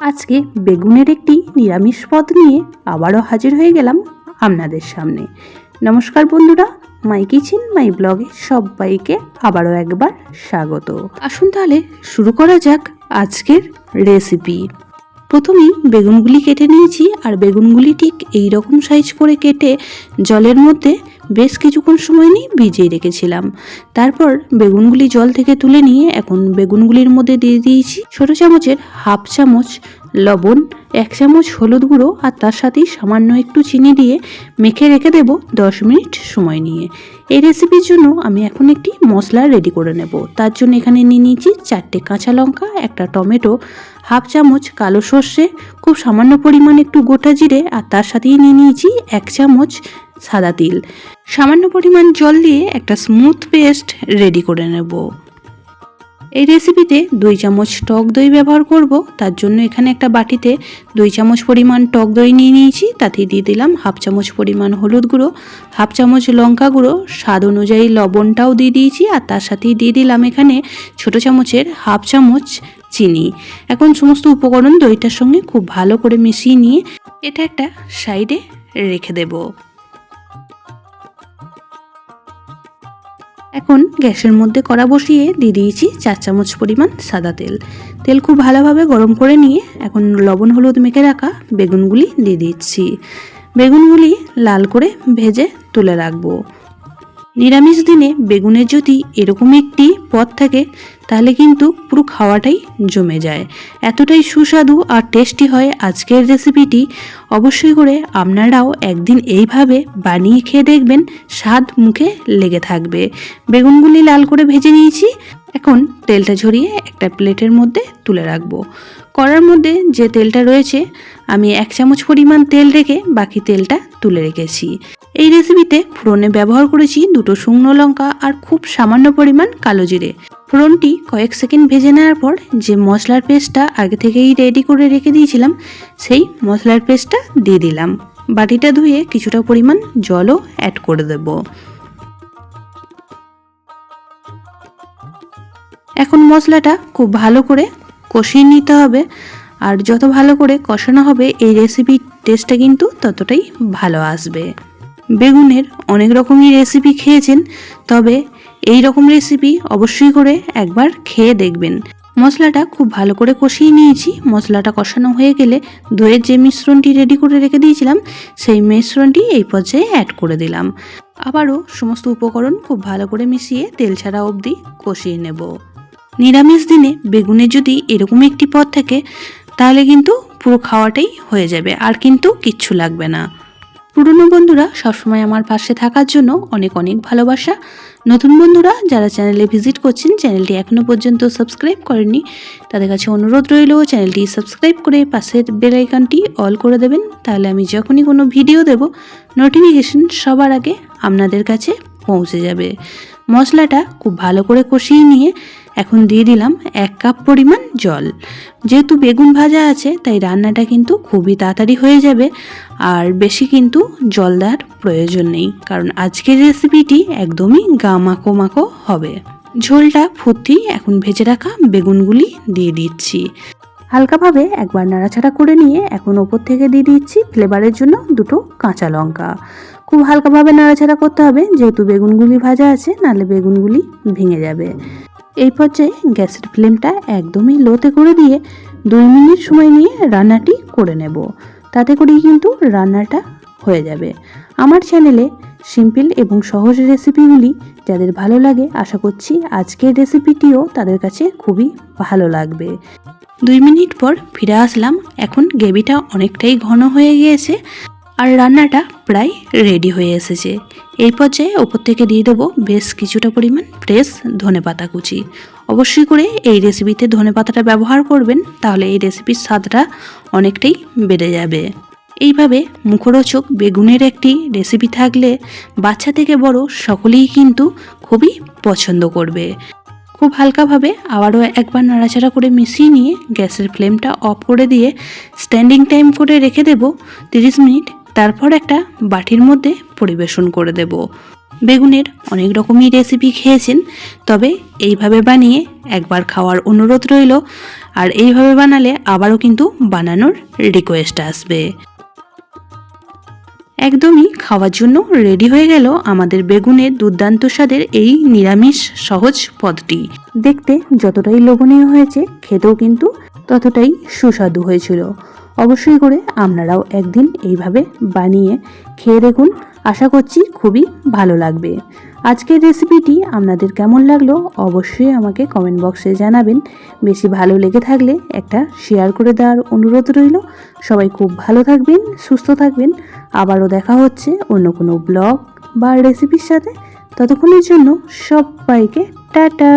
আজকে বেগুনের একটি নিরামিষ পদ নিয়ে আবারও হাজির হয়ে গেলাম আপনাদের সামনে। নমস্কার বন্ধুরা, মাই কিচেন, মাই ব্লগে সবাইকে আবারও একবার স্বাগত। আসুন তাহলে শুরু করা যাক আজকের রেসিপি প্রথমেই বেগুনগুলি কেটে নিয়েছি আর বেগুনগুলি ঠিক এই রকম সাইজ করে কেটে জলের মধ্যে বেশ কিছুক্ষণ সময় নিয়ে ভিজিয়ে রেখেছিলাম। তারপর বেগুনগুলি জল থেকে তুলে নিয়ে এখন বেগুনগুলির মধ্যে দিয়ে দিয়েছি ছোট চামচের হাফ চামচ লবণ, এক চামচ হলুদ গুঁড়ো আর তার সাথেই সামান্য একটু চিনি দিয়ে মেখে রেখে দেব দশ মিনিট সময় নিয়ে। এই রেসিপির জন্য আমি এখন একটি মশলা রেডি করে নেব। তার জন্য এখানে নিয়ে নিয়েছি চারটে কাঁচা লঙ্কা, একটা টমেটো হাফ চামচ কালো সর্ষে, খুব সামান্য পরিমাণ একটু গোটা জিরে আর তার সাথেই নিয়ে নিয়েছি এক চামচ সাদা তিল। সামান্য পরিমাণ জল দিয়ে একটা স্মুথ পেস্ট রেডি করে নেব। এই রেসিপিতে দুই চামচ টক দই ব্যবহার করব। তার জন্য এখানে একটা বাটিতে দুই চামচ পরিমাণ টক দই নিয়ে নিয়েছি। তাতে দিয়ে দিলাম হাফ চামচ পরিমাণ হলুদ গুঁড়ো, হাফ চামচ লঙ্কা গুঁড়ো। স্বাদ অনুযায়ী লবণটাও দিয়ে দিয়েছি আর তার সাথেই দিয়ে দিলাম এখানে ছোট চামচের হাফ চামচ চিনি। এখন সমস্ত উপকরণ দইটার সঙ্গে খুব ভালো করে মিশিয়ে নিয়ে এটা একটা সাইডে রেখে দেবো। এখন গ্যাসের মধ্যে কড়া বসিয়ে দিয়ে দিয়েছি চার চামচ পরিমাণ সাদা তেল। তেল খুব ভালোভাবে গরম করে নিয়ে এখন লবণ হলুদ মেখে রাখা বেগুনগুলি দিয়ে দিচ্ছি। বেগুনগুলি লাল করে ভেজে তুলে রাখব। নিরামিষ দিনে বেগুনের যদি এরকম একটি পদ থাকে, তাহলে কিন্তু পুরো খাওয়াটাই জমে যায়। এতটাই সুস্বাদু আর টেস্টি হয় আজকের রেসিপিটি অবশ্যই করে আপনারাও একদিন এইভাবে বানিয়ে খেয়ে দেখবেন, স্বাদ মুখে লেগে থাকবে। বেগুনগুলি লাল করে ভেজে নিয়েছি। এখন তেলটা ঝরিয়ে একটা প্লেটের মধ্যে তুলে রাখব। কড়ার মধ্যে যে তেলটা রয়েছে, আমি এক চামচ পরিমাণ তেল রেখে বাকি তেলটা তুলে রেখেছি। এই রেসিপিতে ফোড়নে ব্যবহার করেছি দুটো শুকনো লঙ্কা আর খুব সামান্য পরিমাণ কালো জিরে। ফোড়নটি কয়েক সেকেন্ড ভেজে নেওয়ার পর যে মশলার পেস্টটা আগে থেকেই রেডি করে রেখে দিয়েছিলাম, সেই মশলার পেস্টটা দিয়ে দিলাম। বাটিটা ধুয়ে কিছুটা পরিমাণ জলও অ্যাড করে দেব। এখন মশলাটা খুব ভালো করে কষিয়ে নিতে হবে আর যত ভালো করে কষানো হবে, এই রেসিপির টেস্টটা কিন্তু ততটাই ভালো আসবে। বেগুনের অনেক রকমই রেসিপি খেয়েছেন, তবে এই রকম রেসিপি অবশ্যই করে একবার খেয়ে দেখবেন। মশলাটা খুব ভালো করে কষিয়ে নিয়েছি। মশলাটা কষানো হয়ে গেলে দইয়ের যে মিশ্রণটি রেডি করে রেখে দিয়েছিলাম, সেই মিশ্রণটি এই পর্যায়ে অ্যাড করে দিলাম। আবারও সমস্ত উপকরণ খুব ভালো করে মিশিয়ে তেল ছাড়া অবধি কষিয়ে নেব। নিরামিষ দিনে বেগুনের যদি এরকম একটি পদ থাকে, তাহলে কিন্তু পুরো খাওয়াটাই হয়ে যাবে, আর কিন্তু কিচ্ছু লাগবে না। পুরনো বন্ধুরা সবসময় আমার পাশে থাকার জন্য অনেক অনেক ভালোবাসা। নতুন বন্ধুরা, যারা চ্যানেলে ভিজিট করছেন চ্যানেলটি এখনও পর্যন্ত সাবস্ক্রাইব করেননি, তাদের কাছে অনুরোধ রইল চ্যানেলটি সাবস্ক্রাইব করে পাশের বেল আইকনটি অল করে দেবেন। তাহলে আমি যখনই কোনো ভিডিও দেব নোটিফিকেশন সবার আগে আপনাদের কাছে পৌঁছে যাবে। মশলাটা খুব ভালো করে কষিয়ে নিয়ে এখন দিয়ে দিলাম এক কাপ পরিমাণ জল। যেহেতু বেগুন ভাজা আছে, তাই রান্নাটা কিন্তু খুবই তাড়াতাড়ি হয়ে যাবে। আর বেশি কিন্তু জল দেওয়ার প্রয়োজন নেই, কারণ আজকের রেসিপিটি একদমই গা মাখো হবে। ঝোলটা ফুটতেই এখন ভেজে রাখা বেগুনগুলি দিয়ে দিচ্ছি। হালকাভাবে একবার নাড়াচাড়া করে নিয়ে এখন ওপর থেকে দিয়ে দিচ্ছি ফ্লেভারের জন্য দুটো কাঁচা লঙ্কা। খুব হালকাভাবে নাড়াচাড়া করতে হবে, যেহেতু বেগুনগুলি ভাজা আছে, নাহলে বেগুনগুলি ভেঙে যাবে। এই পর্যায়ে গ্যাসের ফ্লেমটা একদমই লোতে করে দিয়ে দুই মিনিট সময় নিয়ে রান্নাটি করে নেব। তাতে করেই কিন্তু রান্নাটা হয়ে যাবে। আমার চ্যানেলে সিম্পল এবং সহজ রেসিপিগুলি যাদের ভালো লাগে, আশা করছি আজকের রেসিপিটিও তাদের কাছে খুবই ভালো লাগবে। দুই মিনিট পর ফিরে আসলাম। এখন গ্রেভিটা অনেকটাই ঘন হয়ে গিয়েছে। আর রান্নাটা প্রায় রেডি হয়ে এসেছে। এই পর্যায়ে ওপর থেকে দিয়ে দেবো বেশ কিছুটা পরিমাণ ফ্রেশ ধনে পাতা কুচি। অবশ্যই করে এই রেসিপিতে ধনে পাতাটা ব্যবহার করবেন, তাহলে এই রেসিপির স্বাদটা অনেকটাই বেড়ে যাবে। এইভাবে মুখরোচক বেগুনের একটি রেসিপি থাকলে বাচ্চা থেকে বড় সকলেই কিন্তু খুবই পছন্দ করবে। খুব হালকাভাবে আবারও একবার নাড়াচাড়া করে মিশিয়ে নিয়ে গ্যাসের ফ্লেমটা অফ করে দিয়ে স্ট্যান্ডিং টাইম করে রেখে দেব তিরিশ মিনিট তারপর একটা বাটির মধ্যে পরিবেশন করে দেব। বেগুনের অনেক রকমই রেসিপি খেয়েছেন, তবে এইভাবে বানিয়ে একবার খাওয়ার অনুরোধ রইল, আর এইভাবে বানালে আবারও কিন্তু বানানোর রিকোয়েস্ট আসবে। একদমই খাওয়ার জন্য রেডি হয়ে গেল আমাদের বেগুনের দুর্দান্ত স্বাদের এই নিরামিষ সহজ পদটি। দেখতে যতটাই লোভনীয় হয়েছে, খেতেও কিন্তু ততটাই সুস্বাদু হয়েছিল। অবশ্যই করে আপনারাও একদিন এইভাবে বানিয়ে খেয়ে দেখুন। আশা করছি খুবই ভালো লাগবে। আজকের রেসিপিটি আপনাদের কেমন লাগল অবশ্যই আমাকে কমেন্ট বক্সে জানাবেন। বেশি ভালো লেগে থাকলে একটা শেয়ার করে দেওয়ার অনুরোধ রইল। সবাই খুব ভালো থাকবেন, সুস্থ থাকবেন। আবারও দেখা হচ্ছে অন্য কোনো ব্লগ বা রেসিপির সাথে। ততক্ষণের জন্য সবাইকে টাটা!